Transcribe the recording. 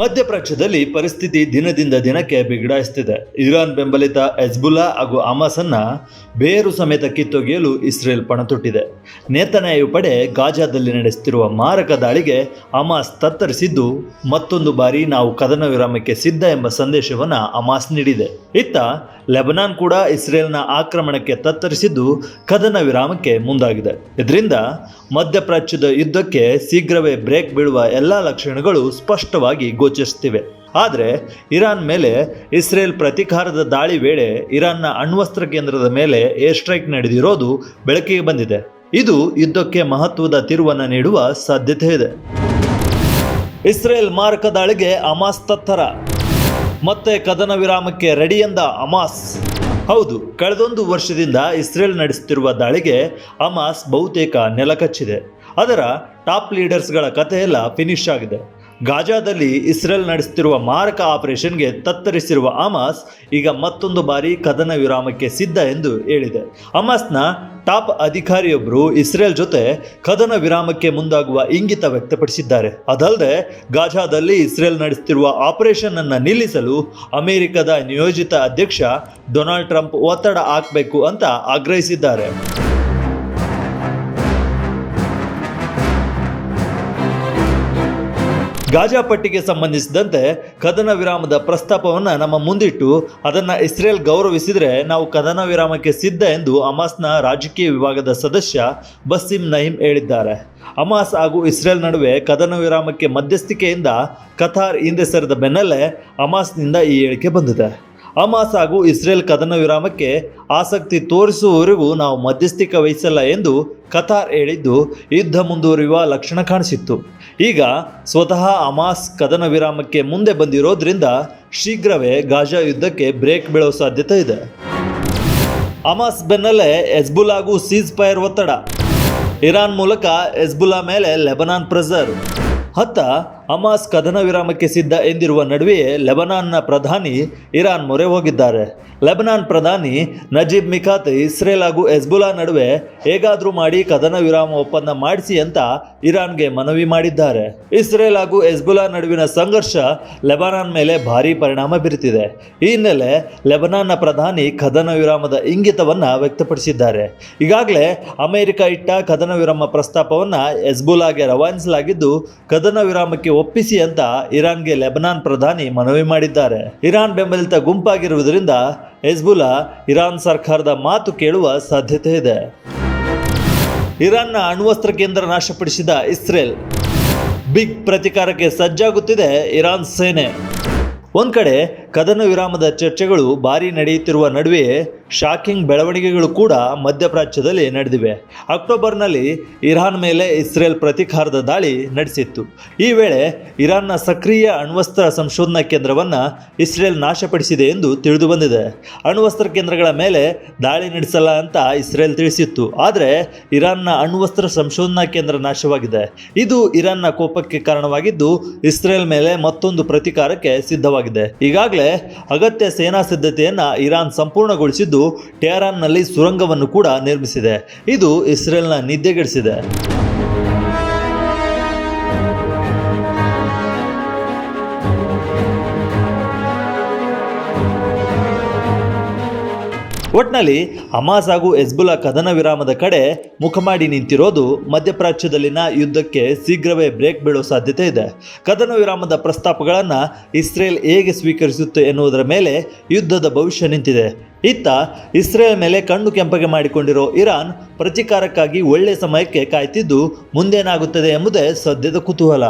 ಮಧ್ಯಪ್ರಾಚ್ಯದಲ್ಲಿ ಪರಿಸ್ಥಿತಿ ದಿನದಿಂದ ದಿನಕ್ಕೆ ಬಿಗಡಾಯಿಸುತ್ತಿದೆ ಇರಾನ್ ಬೆಂಬಲಿತ ಎಜ್ಬುಲಾ ಹಾಗೂ ಹಮಾಸನ್ನ ಬೇರು ಸಮೇತ ಕಿತ್ತೊಗೆಯಲು ಇಸ್ರೇಲ್ ಪಣತೊಟ್ಟಿದೆ. ನೇತನಾಯು ಪಡೆ ಗಾಜಾದಲ್ಲಿ ನಡೆಸುತ್ತಿರುವ ಮಾರಕ ದಾಳಿಗೆ ಅಮಾಸ್ ತತ್ತರಿಸಿದ್ದು, ಮತ್ತೊಂದು ಬಾರಿ ನಾವು ಕದನ ವಿರಾಮಕ್ಕೆ ಸಿದ್ಧ ಎಂಬ ಸಂದೇಶವನ್ನು ಅಮಾಸ್ ನೀಡಿದೆ. ಇತ್ತ ಲೆಬನಾನ್ ಕೂಡ ಇಸ್ರೇಲ್ನ ಆಕ್ರಮಣಕ್ಕೆ ತತ್ತರಿಸಿದ್ದು, ಕದನ ವಿರಾಮಕ್ಕೆ ಮುಂದಾಗಿದೆ. ಇದರಿಂದ ಮಧ್ಯಪ್ರಾಚ್ಯದ ಯುದ್ಧಕ್ಕೆ ಶೀಘ್ರವೇ ಬ್ರೇಕ್ ಬೀಳುವ ಎಲ್ಲಾ ಲಕ್ಷಣಗಳು ಸ್ಪಷ್ಟವಾಗಿ ಗೋಚರಿಸುತ್ತಿವೆ. ಆದರೆ ಇರಾನ್ ಮೇಲೆ ಇಸ್ರೇಲ್ ಪ್ರತೀಕಾರದ ದಾಳಿ ವೇಳೆ ಇರಾನ್ನ ಅಣ್ವಸ್ತ್ರ ಕೇಂದ್ರದ ಮೇಲೆ ಏರ್ ಸ್ಟ್ರೈಕ್ ನಡೆದಿರೋದು ಬೆಳಕಿಗೆ ಬಂದಿದೆ. ಇದು ಯುದ್ಧಕ್ಕೆ ಮಹತ್ವದ ತಿರುವನ್ನು ನೀಡುವ ಸಾಧ್ಯತೆ ಇದೆ. ಇಸ್ರೇಲ್ ಮಾರಕ ದಾಳಿಗೆ ಅಮಾಸ್ ತತ್ತರ. ಮತ್ತೆ ಕದನ ವಿರಾಮಕ್ಕೆ ರೆಡಿ ಎಂದ ಅಮಾಸ್ ಹೌದು, ಕಳೆದೊಂದು ವರ್ಷದಿಂದ ಇಸ್ರೇಲ್ ನಡೆಸುತ್ತಿರುವ ದಾಳಿಗೆ ಅಮಾಸ್ ಬಹುತೇಕ ನೆಲಕಚ್ಚಿದೆ. ಅದರ ಟಾಪ್ ಲೀಡರ್ಸ್ಗಳ ಕಥೆಯೆಲ್ಲ ಫಿನಿಶ್ ಆಗಿದೆ. ಗಾಜಾದಲ್ಲಿ ಇಸ್ರೇಲ್ ನಡೆಸುತ್ತಿರುವ ಮಾರಕ ಆಪರೇಷನ್ಗೆ ತತ್ತರಿಸಿರುವ ಅಮಾಸ್ ಈಗ ಮತ್ತೊಂದು ಬಾರಿ ಕದನ ವಿರಾಮಕ್ಕೆ ಸಿದ್ಧ ಎಂದು ಹೇಳಿದೆ. ಅಮಾಸ್ನ ಟಾಪ್ ಅಧಿಕಾರಿಯೊಬ್ಬರು ಇಸ್ರೇಲ್ ಜೊತೆ ಕದನ ವಿರಾಮಕ್ಕೆ ಮುಂದಾಗುವ ಇಂಗಿತ ವ್ಯಕ್ತಪಡಿಸಿದ್ದಾರೆ. ಅದಲ್ಲದೆ, ಗಾಜಾದಲ್ಲಿ ಇಸ್ರೇಲ್ ನಡೆಸುತ್ತಿರುವ ಆಪರೇಷನ್ ಅನ್ನು ನಿಲ್ಲಿಸಲು ಅಮೆರಿಕದ ನಿಯೋಜಿತ ಅಧ್ಯಕ್ಷ ಡೊನಾಲ್ಡ್ ಟ್ರಂಪ್ ಒತ್ತಡ ಹಾಕಬೇಕು ಅಂತ ಆಗ್ರಹಿಸಿದ್ದಾರೆ. ಗಾಜಾ ಪಟ್ಟಿಗೆ ಸಂಬಂಧಿಸಿದಂತೆ ಕದನ ವಿರಾಮದ ಪ್ರಸ್ತಾಪವನ್ನು ನಮ್ಮ ಮುಂದಿಟ್ಟು ಅದನ್ನು ಇಸ್ರೇಲ್ ಗೌರವಿಸಿದರೆ ನಾವು ಕದನ ವಿರಾಮಕ್ಕೆ ಸಿದ್ಧ ಎಂದು ಅಮಾಸ್ನ ರಾಜಕೀಯ ವಿಭಾಗದ ಸದಸ್ಯ ಬಸ್ಸಿಂ ನಹೀಂ ಹೇಳಿದ್ದಾರೆ. ಅಮಾಸ್ ಹಾಗೂ ಇಸ್ರೇಲ್ ನಡುವೆ ಕದನ ವಿರಾಮಕ್ಕೆ ಮಧ್ಯಸ್ಥಿಕೆಯಿಂದ ಕತಾರ್ ಹಿಂದೆ ಸರಿದ ಬೆನ್ನಲ್ಲೇ ಅಮಾಸ್ನಿಂದ ಈ ಹೇಳಿಕೆ ಬಂದಿದೆ. ಹಮಾಸ್ ಹಾಗೂ ಇಸ್ರೇಲ್ ಕದನ ವಿರಾಮಕ್ಕೆ ಆಸಕ್ತಿ ತೋರಿಸುವವರೆಗೂ ನಾವು ಮಧ್ಯಸ್ಥಿಕೆ ವಹಿಸಲ್ಲ ಎಂದು ಕತಾರ್ ಹೇಳಿದ್ದು, ಯುದ್ಧ ಮುಂದುವರಿಯುವ ಲಕ್ಷಣ ಕಾಣಿಸಿತ್ತು. ಈಗ ಸ್ವತಃ ಅಮಾಸ್ ಕದನ ವಿರಾಮಕ್ಕೆ ಮುಂದೆ ಬಂದಿರೋದ್ರಿಂದ ಶೀಘ್ರವೇ ಗಾಜಾ ಯುದ್ಧಕ್ಕೆ ಬ್ರೇಕ್ ಬೀಳೋ ಸಾಧ್ಯತೆ ಇದೆ. ಅಮಾಸ್ ಬೆನ್ನಲ್ಲೇ ಹೆಜ್ಬುಲಾಗೂ ಸೀಸ್ ಫೈರ್ ಒತ್ತಡ. ಇರಾನ್ ಮೂಲಕ ಎಸ್ಬುಲಾ ಮೇಲೆ ಲೆಬನಾನ್ ಪ್ರೆಸರ್. ಹತ್ತ ಹಮಾಸ್ ಕದನ ವಿರಾಮಕ್ಕೆ ಸಿದ್ಧ ಎಂದಿರುವ ನಡುವೆಯೇ ಲೆಬನಾನ್ನ ಪ್ರಧಾನಿ ಇರಾನ್ ಮೊರೆ ಹೋಗಿದ್ದಾರೆ. ಲೆಬನಾನ್ ಪ್ರಧಾನಿ ನಜೀಬ್ ಮಿಕಾತ್ ಇಸ್ರೇಲ್ ಹಾಗೂ ಎಸ್ಬುಲಾ ನಡುವೆ ಹೇಗಾದರೂ ಮಾಡಿ ಕದನ ವಿರಾಮ ಒಪ್ಪಂದ ಮಾಡಿಸಿ ಅಂತ ಇರಾನ್ಗೆ ಮನವಿ ಮಾಡಿದ್ದಾರೆ. ಇಸ್ರೇಲ್ ಹಾಗೂ ಎಸ್ಬುಲಾ ನಡುವಿನ ಸಂಘರ್ಷ ಲೆಬನಾನ್ ಮೇಲೆ ಭಾರಿ ಪರಿಣಾಮ ಬೀರುತ್ತಿದೆ. ಈ ಹಿನ್ನೆಲೆ ಲೆಬನಾನ್ನ ಪ್ರಧಾನಿ ಕದನ ವಿರಾಮದ ಇಂಗಿತವನ್ನು ವ್ಯಕ್ತಪಡಿಸಿದ್ದಾರೆ. ಈಗಾಗಲೇ ಅಮೆರಿಕ ಇಟ್ಟ ಕದನ ವಿರಾಮ ಪ್ರಸ್ತಾಪವನ್ನು ಎಸ್ಬುಲಾಗೆ ರವಾನಿಸಲಾಗಿದ್ದು, ಕದನ ವಿರಾಮಕ್ಕೆ ಒಪ್ಪಿಸಿ ಅಂತ ಇರಾನ್ಗೆ ಲೆಬನಾನ್ ಪ್ರಧಾನಿ ಮನವಿ ಮಾಡಿದ್ದಾರೆ. ಇರಾನ್ ಬೆಂಬಲಿತ ಗುಂಪಾಗಿರುವುದರಿಂದ ಹೆಜ್ಬುಲಾ ಇರಾನ್ ಸರ್ಕಾರದ ಮಾತು ಕೇಳುವ ಸಾಧ್ಯತೆ ಇದೆ. ಇರಾನ್ನ ಅಣ್ವಸ್ತ್ರ ಕೇಂದ್ರ ನಾಶಪಡಿಸಿದ ಇಸ್ರೇಲ್. ಬಿಗ್ ಪ್ರತಿಕಾರಕ್ಕೆ ಸಜ್ಜಾಗುತ್ತಿದೆ ಇರಾನ್ ಸೇನೆ. ಒಂದು ಕಡೆ ಕದನ ವಿರಾಮದ ಚರ್ಚೆಗಳು ಭಾರಿ ನಡೆಯುತ್ತಿರುವ ನಡುವೆಯೇ ಶಾಕಿಂಗ್ ಬೆಳವಣಿಗೆಗಳು ಕೂಡ ಮಧ್ಯಪ್ರಾಚ್ಯದಲ್ಲಿ ನಡೆದಿವೆ. ಅಕ್ಟೋಬರ್ನಲ್ಲಿ ಇರಾನ್ ಮೇಲೆ ಇಸ್ರೇಲ್ ಪ್ರತೀಕಾರದ ದಾಳಿ ನಡೆಸಿತ್ತು. ಈ ವೇಳೆ ಇರಾನ್ನ ಸಕ್ರಿಯ ಅಣ್ವಸ್ತ್ರ ಸಂಶೋಧನಾ ಕೇಂದ್ರವನ್ನು ಇಸ್ರೇಲ್ ನಾಶಪಡಿಸಿದೆ ಎಂದು ತಿಳಿದು ಬಂದಿದೆ ಅಣ್ವಸ್ತ್ರ ಕೇಂದ್ರಗಳ ಮೇಲೆ ದಾಳಿ ನಡೆಸಲ್ಲ ಅಂತ ಇಸ್ರೇಲ್ ತಿಳಿಸಿತ್ತು. ಆದರೆ ಇರಾನ್ನ ಅಣ್ವಸ್ತ್ರ ಸಂಶೋಧನಾ ಕೇಂದ್ರ ನಾಶವಾಗಿದೆ. ಇದು ಇರಾನ್ನ ಕೋಪಕ್ಕೆ ಕಾರಣವಾಗಿದ್ದು ಇಸ್ರೇಲ್ ಮೇಲೆ ಮತ್ತೊಂದು ಪ್ರತೀಕಾರಕ್ಕೆ ಸಿದ್ಧವಾಗಿದೆ. ಈಗಾಗಲೇ ಅಗತ್ಯ ಸೇನಾ ಸಿದ್ಧತೆಯನ್ನು ಇರಾನ್ ಸಂಪೂರ್ಣಗೊಳಿಸಿದ್ದು ಟೆಹರಾನ್ನಲ್ಲಿ ಸುರಂಗವನ್ನು ಕೂಡ ನಿರ್ಮಿಸಿದೆ. ಇದು ಇಸ್ರೇಲ್ನ ನಿದ್ದೆಗೆಡಿಸಿದೆ. ಒಟ್ನಲ್ಲಿ ಹಮಾಸ್ ಹಾಗೂ ಹೆಜ್ಬುಲಾ ಕದನ ವಿರಾಮದ ಕಡೆ ಮುಖ ಮಾಡಿ ನಿಂತಿರೋದು ಮಧ್ಯಪ್ರಾಚ್ಯದಲ್ಲಿನ ಯುದ್ಧಕ್ಕೆ ಶೀಘ್ರವೇ ಬ್ರೇಕ್ ಬೀಳೋ ಸಾಧ್ಯತೆ ಇದೆ. ಕದನ ವಿರಾಮದ ಪ್ರಸ್ತಾಪಗಳನ್ನು ಇಸ್ರೇಲ್ ಹೇಗೆ ಸ್ವೀಕರಿಸುತ್ತೆ ಎನ್ನುವುದರ ಮೇಲೆ ಯುದ್ಧದ ಭವಿಷ್ಯ ನಿಂತಿದೆ. ಇತ್ತ ಇಸ್ರೇಲ್ ಮೇಲೆ ಕಣ್ಣು ಕೆಂಪಗೆ ಮಾಡಿಕೊಂಡಿರೋ ಇರಾನ್ ಪ್ರತೀಕಾರಕ್ಕಾಗಿ ಒಳ್ಳೆಯ ಸಮಯಕ್ಕೆ ಕಾಯ್ತಿದ್ದು ಮುಂದೇನಾಗುತ್ತದೆ ಎಂಬುದೇ ಸದ್ಯದ ಕುತೂಹಲ.